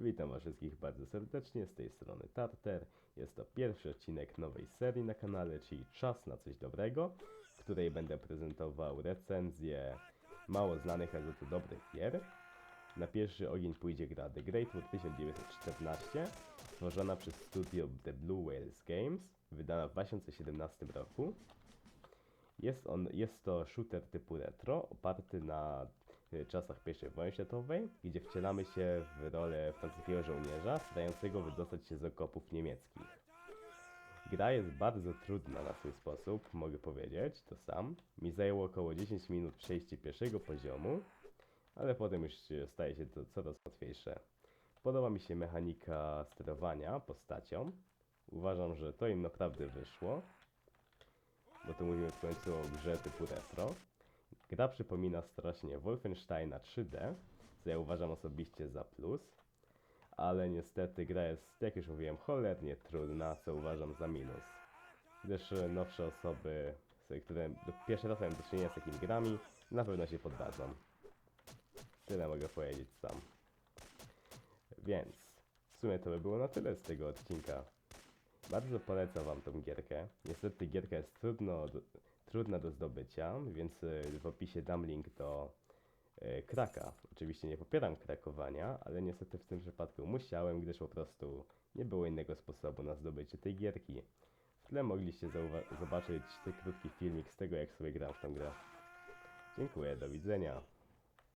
Witam Was wszystkich bardzo serdecznie, z tej strony Tarter. Jest to pierwszy odcinek nowej serii na kanale, czyli Czas na coś dobrego, w której będę prezentował recenzje mało znanych, ale to dobrych gier. Na pierwszy ogień pójdzie gra The Great War 1914, stworzona przez studio The Blue Whales Games, wydana w 2017 roku. Jest, on, jest to shooter typu retro, oparty na czasach I wojny światowej, gdzie wcielamy się w rolę francuskiego żołnierza starającego wydostać się z okopów niemieckich. Gra jest bardzo trudna na swój sposób, mogę powiedzieć, to sam. Mi zajęło około 10 minut przejście pierwszego poziomu, ale potem już y, staje się to coraz łatwiejsze. Podoba mi się mechanika sterowania postacią. Uważam, że to im naprawdę wyszło bo tu mówimy w końcu o grze typu retro. Gra przypomina strasznie Wolfensteina 3D, co ja uważam osobiście za plus, ale niestety gra jest, jak już mówiłem, cholernie trudna, co uważam za minus. Gdyż e, nowsze osoby, które pierwszy raz mają do czynienia z takimi grami, na pewno się poddadzą. Tyle mogę powiedzieć sam. Więc w sumie to by było na tyle z tego odcinka. Bardzo polecam wam tą gierkę. Niestety gierka jest trudno, trudna do zdobycia, więc y, w opisie dam link do y, kraka. Oczywiście nie popieram krakowania, ale niestety w tym przypadku musiałem, gdyż po prostu nie było innego sposobu na zdobycie tej gierki. W tle mogliście zobaczyć ten krótki filmik z tego, jak sobie gram w tą grę. Dziękuję, do widzenia.